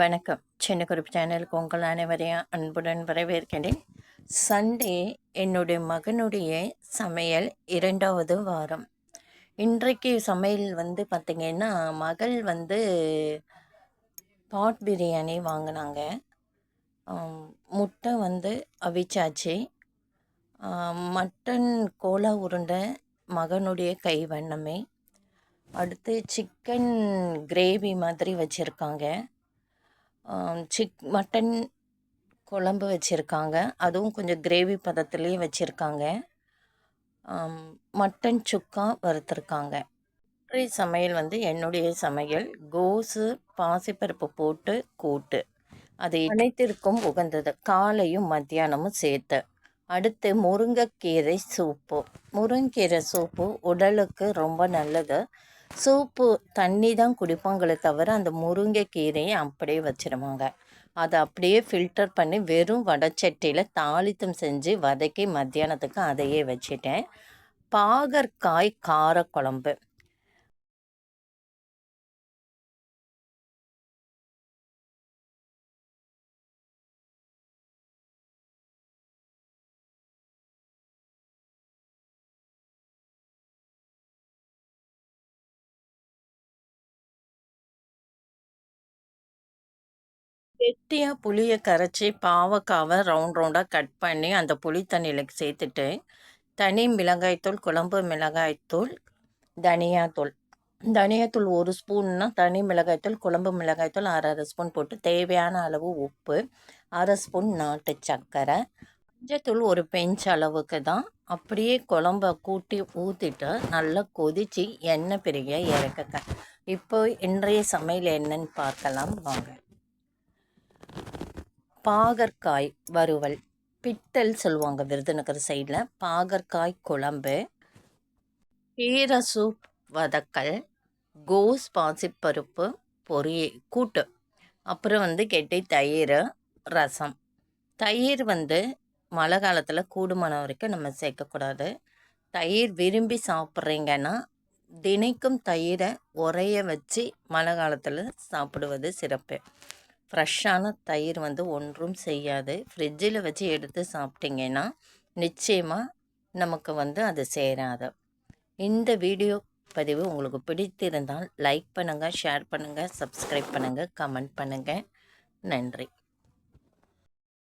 வணக்கம். சின்ன குறிப்பு சேனலுக்கு உங்கள் அனைவரையும் அன்புடன் வரவேற்கிறேன். சண்டே என்னுடைய மகனுடைய சமையல் இரண்டாவது வாரம். இன்றைக்கு சமையல் வந்து பார்த்திங்கன்னா மகள் வந்து பாட் பிரியாணி வாங்கினாங்க. முட்டை வந்து அவிச்சாச்சு. மட்டன் கோலா உருண்டை மகனுடைய கை வண்ணமே. அடுத்து சிக்கன் கிரேவி மாதிரி வச்சுருக்காங்க. சிக் மட்டன் குழம்பு வச்சுருக்காங்க. அதுவும் கொஞ்சம் கிரேவி பதத்துலேயே வச்சுருக்காங்க. மட்டன் சுக்கா வறுத்துருக்காங்க. இன்றைய சமையல் வந்து என்னுடைய சமையல். கோஸு பாசிப்பருப்பு போட்டு கூட்டு. அது அனைத்திற்கும் உகந்தது. காலையும் மத்தியானமும் சேர்த்து. அடுத்து முருங்கைக்கீரை சூப்பு. முருங்கீரை சூப்பு உடலுக்கு ரொம்ப நல்லது. சூப்பு தண்ணி தான் குடிப்பாங்களே தவிர அந்த முருங்கைக்கீரையை அப்படியே வச்சிருவாங்க. அதை அப்படியே ஃபில்டர் பண்ணி வெறும் வடச்சட்டியில் தாளித்தம் செஞ்சு வதக்கி மத்தியானத்துக்கு அதையே வச்சிட்டேன். பாகற்காய் காரக்குழம்பு. கெட்டியாக புளியை கரைச்சி பாவக்காவை ரவுண்ட் ரவுண்டாக கட் பண்ணி அந்த புளி தண்ணியில் சேர்த்துட்டு தனி மிளகாய்த்தூள் குழம்பு மிளகாய்த்தூள் தனியாத்தூள் தனியாத்தூள் ஒரு ஸ்பூன்னா தனி மிளகாய்த்தூள் குழம்பு மிளகாய்த்தூள் அரை அரை ஸ்பூன் போட்டு. தேவையான அளவு உப்பு அரை ஸ்பூன் நாட்டு சர்க்கரை மஞ்சத்தூள் ஒரு பெஞ்ச் அளவுக்கு தான். அப்படியே குழம்ப கூட்டி ஊற்றிட்டு நல்லா கொதித்து எண்ணெய் பிரிக இறக்குங்க. இப்போ இன்றைய சமையல் என்னன்னு பார்க்கலாம். வாங்க. பாகற்காய் வறுவல். பித்தல் சொல்லுவாங்க விருதுநகர் சைடில் பாகற்காய் குழம்பு. கீரை சூப் வதக்கல். கோஸ் பாசிப்பருப்பு பொரி கூட்டு. அப்புறம் வந்து கெட்டி தயிர் ரசம். தயிர் வந்து மழை காலத்தில் கூடுமான வரைக்கும் நம்ம சேர்க்கக்கூடாது. தயிர் விரும்பி சாப்பிட்றீங்கன்னா தினைக்கும் தயிரை உரைய வச்சு மழை காலத்தில் சாப்பிடுவது சிறப்பு. ஃப்ரெஷ்ஷான தயிர் வந்து ஒன்றும் செய்யாது. ஃப்ரிட்ஜில் வச்சு எடுத்து சாப்பிட்டிங்கன்னா நிச்சயமாக நமக்கு வந்து அது சேராது. இந்த வீடியோ பதிவு உங்களுக்கு பிடித்திருந்தால் லைக் பண்ணுங்கள் ஷேர் பண்ணுங்கள் சப்ஸ்கிரைப் பண்ணுங்கள் கமெண்ட் பண்ணுங்கள் நன்றி.